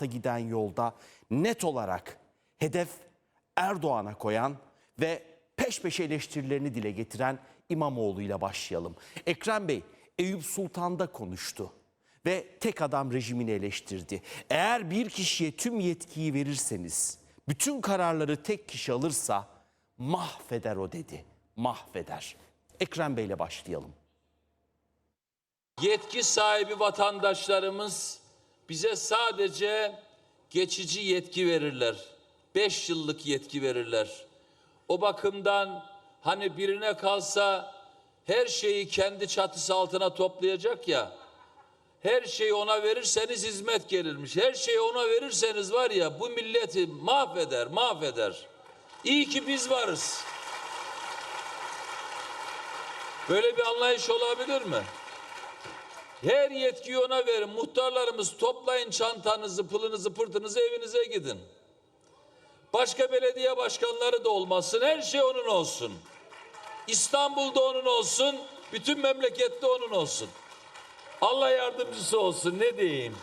giden yolda net olarak hedef Erdoğan'a koyan ve peş peşe eleştirilerini dile getiren İmamoğlu ile başlayalım. Ekrem Bey Eyüp Sultan'da konuştu ve tek adam rejimini eleştirdi. Eğer bir kişiye tüm yetkiyi verirseniz, bütün kararları tek kişi alırsa mahveder o dedi. Mahveder. Ekrem Bey ile başlayalım. Yetki sahibi vatandaşlarımız bize sadece geçici yetki verirler. Beş yıllık yetki verirler. O bakımdan hani birine kalsa her şeyi kendi çatısı altına toplayacak ya. Her şeyi ona verirseniz hizmet gelirmiş. Her şeyi ona verirseniz var ya bu milleti mahveder, mahveder. İyi ki biz varız. Böyle bir anlayış olabilir mi? Her yetkiyi ona verin. Muhtarlarımız toplayın çantanızı, pılınızı, pırtınızı evinize gidin. Başka belediye başkanları da olmasın. Her şey onun olsun. İstanbul'da onun olsun. Bütün memlekette onun olsun. Allah yardımcısı olsun ne diyeyim.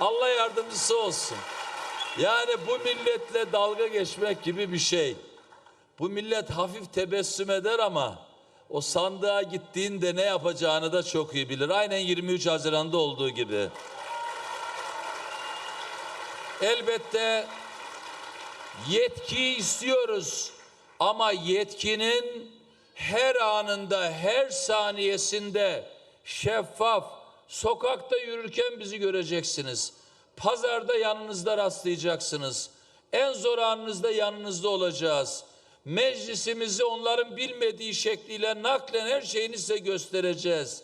Allah yardımcısı olsun. Yani bu milletle dalga geçmek gibi bir şey. Bu millet hafif tebessüm eder ama o sandığa gittiğinde ne yapacağını da çok iyi bilir. Aynen 23 Haziran'da olduğu gibi. Elbette yetki istiyoruz ama yetkinin her anında, her saniyesinde şeffaf, sokakta yürürken bizi göreceksiniz. Pazarda yanınızda rastlayacaksınız. En zor anınızda yanınızda olacağız. Meclisimizi onların bilmediği şekliyle naklen her şeyini size göstereceğiz.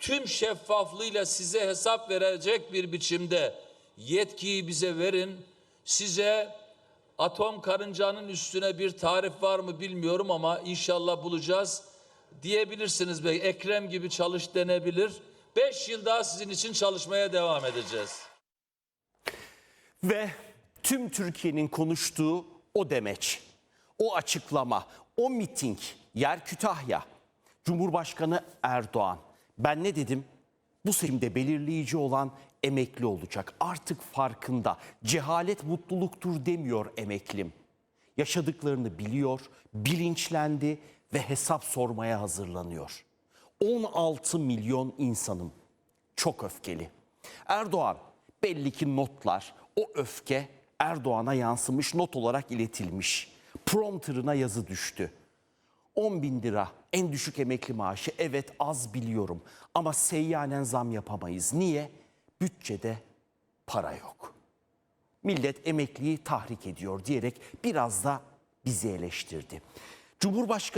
Tüm şeffaflığıyla size hesap verecek bir biçimde yetkiyi bize verin. Size atom karıncanın üstüne bir tarif var mı bilmiyorum ama inşallah bulacağız. Diyebilirsiniz belki Ekrem gibi çalış denebilir. Beş yıl daha sizin için çalışmaya devam edeceğiz. Ve tüm Türkiye'nin konuştuğu o demeç, o açıklama, o miting, yer Kütahya, Cumhurbaşkanı Erdoğan. Ben ne dedim? Bu seçimde belirleyici olan emekli olacak. Artık farkında. Cehalet mutluluktur demiyor emeklim. Yaşadıklarını biliyor, bilinçlendi ve hesap sormaya hazırlanıyor. 16 milyon insanım çok öfkeli. Erdoğan belli ki notlar, o öfke Erdoğan'a yansımış not olarak iletilmiş. Prompterına yazı düştü. 10 bin lira en düşük emekli maaşı evet az biliyorum ama seyyanen zam yapamayız. Niye? Bütçede para yok. Millet emekliyi tahrik ediyor diyerek biraz da bizi eleştirdi. Cumhurbaşkanı